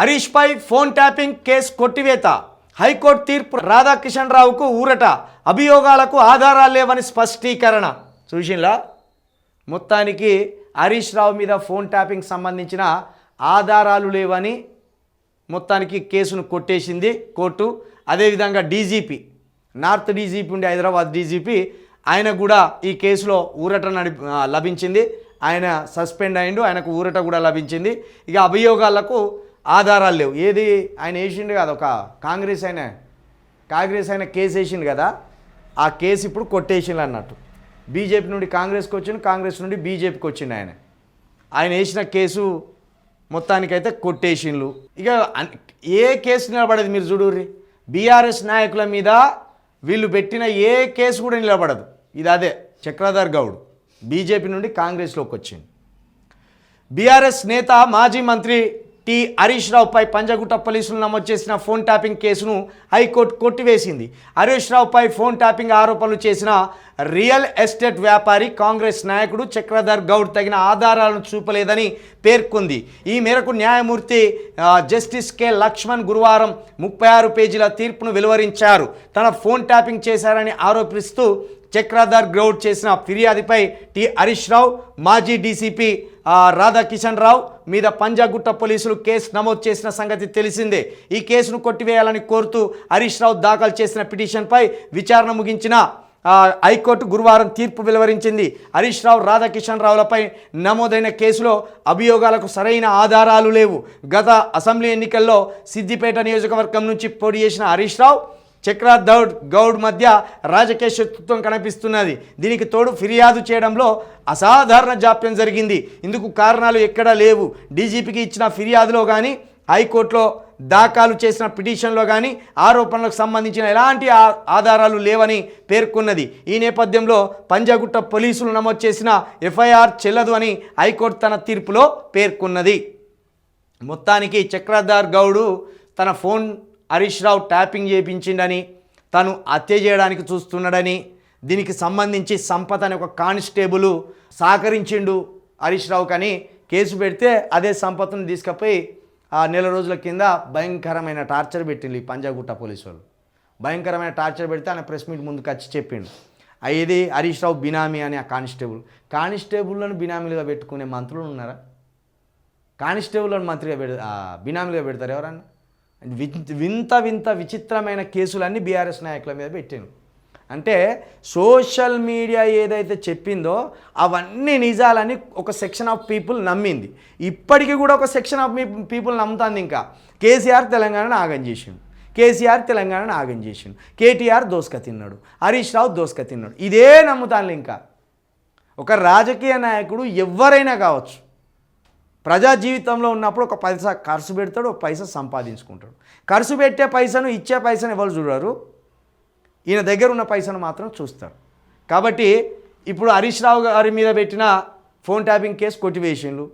హరీష్పై phone tapping case కొట్టివేత. High court తీర్పు రాధాకిషన్ రావుకు ఊరట. అభియోగాలకు ఆధారాలు లేవని స్పష్టీకరణ. చూసింలా మొత్తానికి హరీష్ రావు మీద ఫోన్ ట్యాపింగ్ సంబంధించిన ఆధారాలు లేవని మొత్తానికి కేసును కొట్టేసింది కోర్టు. అదేవిధంగా డీజీపీ నార్త్ డీజీపీ ఉండే హైదరాబాద్ డీజీపీ ఆయన కూడా ఈ కేసులో ఊరట నడి లభించింది. ఆయన సస్పెండ్ అయిండు ఆయనకు ఊరట కూడా లభించింది. ఇక అభియోగాలకు ఆధారాలు లేవు. ఏది? ఆయన వేసిండు కదా ఒక కాంగ్రెస్ ఆయన కాంగ్రెస్ ఆయన కేసు వేసిండు కదా? ఆ కేసు ఇప్పుడు కొట్టేసిండు అన్నట్టు. బీజేపీ నుండి కాంగ్రెస్కి వచ్చిండు కాంగ్రెస్ నుండి బీజేపీకి వచ్చిండు ఆయన. ఆయన వేసిన కేసు మొత్తానికైతే కొట్టేసిండ్లు ఇక ఏ కేసు నిలబడదు మీరు చూడుర్రి? బీఆర్ఎస్ నాయకుల మీద వీళ్ళు పెట్టిన ఏ కేసు కూడా నిలబడదు. ఇది అదే చక్రధర్ గౌడ్ బీజేపీ నుండి కాంగ్రెస్లోకి వచ్చింది బీఆర్ఎస్ నేత మాజీ మంత్రి టి హరీష్ రావుపై పంజగుట్ట పోలీసులు నమోదు చేసిన ఫోన్ ట్యాపింగ్ కేసును హైకోర్టు కొట్టివేసింది. హరీష్ రావుపై ఫోన్ ట్యాపింగ్ ఆరోపణలు చేసిన రియల్ ఎస్టేట్ వ్యాపారి కాంగ్రెస్ నాయకుడు చక్రధర్ గౌడ్ తగిన ఆధారాలను చూపలేదని పేర్కొంది. ఈ మేరకు న్యాయమూర్తి జస్టిస్ కె. లక్ష్మణ్ గురువారం ముప్పై ఆరు పేజీల తీర్పును వెలువరించారు. తన ఫోన్ ట్యాపింగ్ చేశారని ఆరోపిస్తూ చక్రధర్ గౌడ్ చేసిన ఫిర్యాదుపై టి హరీష్ రావు మాజీ డీసీపీ రాధాకిషన్ రావు మీద పంజాగుట్ట పోలీసులు కేసు నమోదు చేసిన సంగతి తెలిసిందే. ఈ కేసును కొట్టివేయాలని కోరుతూ హరీష్ రావు దాఖలు చేసిన పిటిషన్పై విచారణ ముగించిన హైకోర్టు గురువారం తీర్పు వెలువరించింది. హరీష్ రావు రాధాకిషన్ రావులపై నమోదైన కేసులో అభియోగాలకు సరైన ఆధారాలు లేవు. గత అసెంబ్లీ ఎన్నికల్లో సిద్దిపేట నియోజకవర్గం నుంచి పోటీ చేసిన హరీష్ రావు చక్రధౌడ్ గౌడ్ మధ్య రాజకీయ శత్రుత్వం కనిపిస్తున్నది. దీనికి తోడు ఫిర్యాదు చేయడంలో అసాధారణ జాప్యం జరిగింది. ఇందుకు కారణాలు ఎక్కడా లేవు. డీజీపీకి ఇచ్చిన ఫిర్యాదులో కానీ హైకోర్టులో దాఖలు చేసిన పిటిషన్లో కానీ ఆరోపణలకు సంబంధించిన ఎలాంటి ఆధారాలు లేవని పేర్కొన్నది. ఈ నేపథ్యంలో పంజాగుట్ట పోలీసులు నమోదు చేసిన ఎఫ్ఐఆర్ చెల్లదు అని హైకోర్టు తన తీర్పులో పేర్కొన్నది. మొత్తానికి చక్రధర్ గౌడు తన ఫోన్ హరీష్ రావు ట్యాపింగ్ చేయించిండని తను హత్య చేయడానికి చూస్తున్నాడని దీనికి సంబంధించి సంపత్ అనే ఒక కానిస్టేబుల్ సహకరించిండు హరీష్ రావు కానీ కేసు పెడితే అదే సంపత్ను తీసుకుపోయి ఆ నెల రోజుల కింద భయంకరమైన టార్చర్ పెట్టిండు ఈ పంజాగుట్ట పోలీసు వాళ్ళు భయంకరమైన టార్చర్ పెడితే ఆయన ప్రెస్ మీట్ ముందుకు వచ్చి చెప్పిండు. అయ్యేది హరీష్ రావు బినామీ అని ఆ కానిస్టేబుల్. కానిస్టేబుల్లను బినామీలుగా పెట్టుకునే మంత్రులు ఉన్నారా? కానిస్టేబుల్లను మంత్రిగా పెడ బినామీలుగా పెడతారు ఎవరన్నా? వింత వింత వింత విచిత్రమైన కేసులన్నీ బీఆర్ఎస్ నాయకుల మీద పెట్టాను అంటే సోషల్ మీడియా ఏదైతే చెప్పిందో అవన్నీ నిజాలని ఒక సెక్షన్ ఆఫ్ పీపుల్ నమ్మింది. ఇప్పటికీ కూడా ఒక సెక్షన్ ఆఫ్ పీపుల్ నమ్ముతుంది ఇంకా. కేసీఆర్ తెలంగాణను ఆగం చేసిండు. కేసీఆర్ తెలంగాణను ఆగం చేసిండు. కేటీఆర్ దోసుక తిన్నాడు. హరీష్ రావు దోసుక తిన్నాడు. ఇదే నమ్ముతాను ఇంకా. ఒక రాజకీయ నాయకుడు ఎవరైనా కావచ్చు. ప్రజా జీవితంలో ఉన్నప్పుడు ఒక పైసా ఖర్చు పెడతాడు ఒక పైసా సంపాదించుకుంటాడు. ఖర్చు పెట్టే పైసను ఇచ్చే పైసను ఎవరు చూడరు? ఈయన దగ్గర ఉన్న పైసను మాత్రం చూస్తారు. కాబట్టి ఇప్పుడు హరీష్ రావు గారి మీద పెట్టిన ఫోన్ ట్యాపింగ్ కేసు కొట్టివేసిండ్రు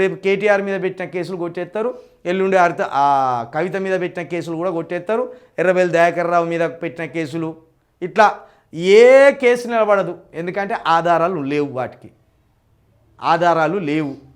రేపు కేటీఆర్ మీద పెట్టిన కేసులు కొట్టేస్తారు ఎల్లుండి హరిత ఆ కవిత మీద పెట్టిన కేసులు కూడా కొట్టేస్తారు ఎర్రబెల్లి దయాకర్ రావు మీద పెట్టిన కేసులు. ఇట్లా ఏ కేసు నిలబడదు. ఎందుకంటే ఆధారాలు లేవు వాటికి. ఆధారాలు లేవు.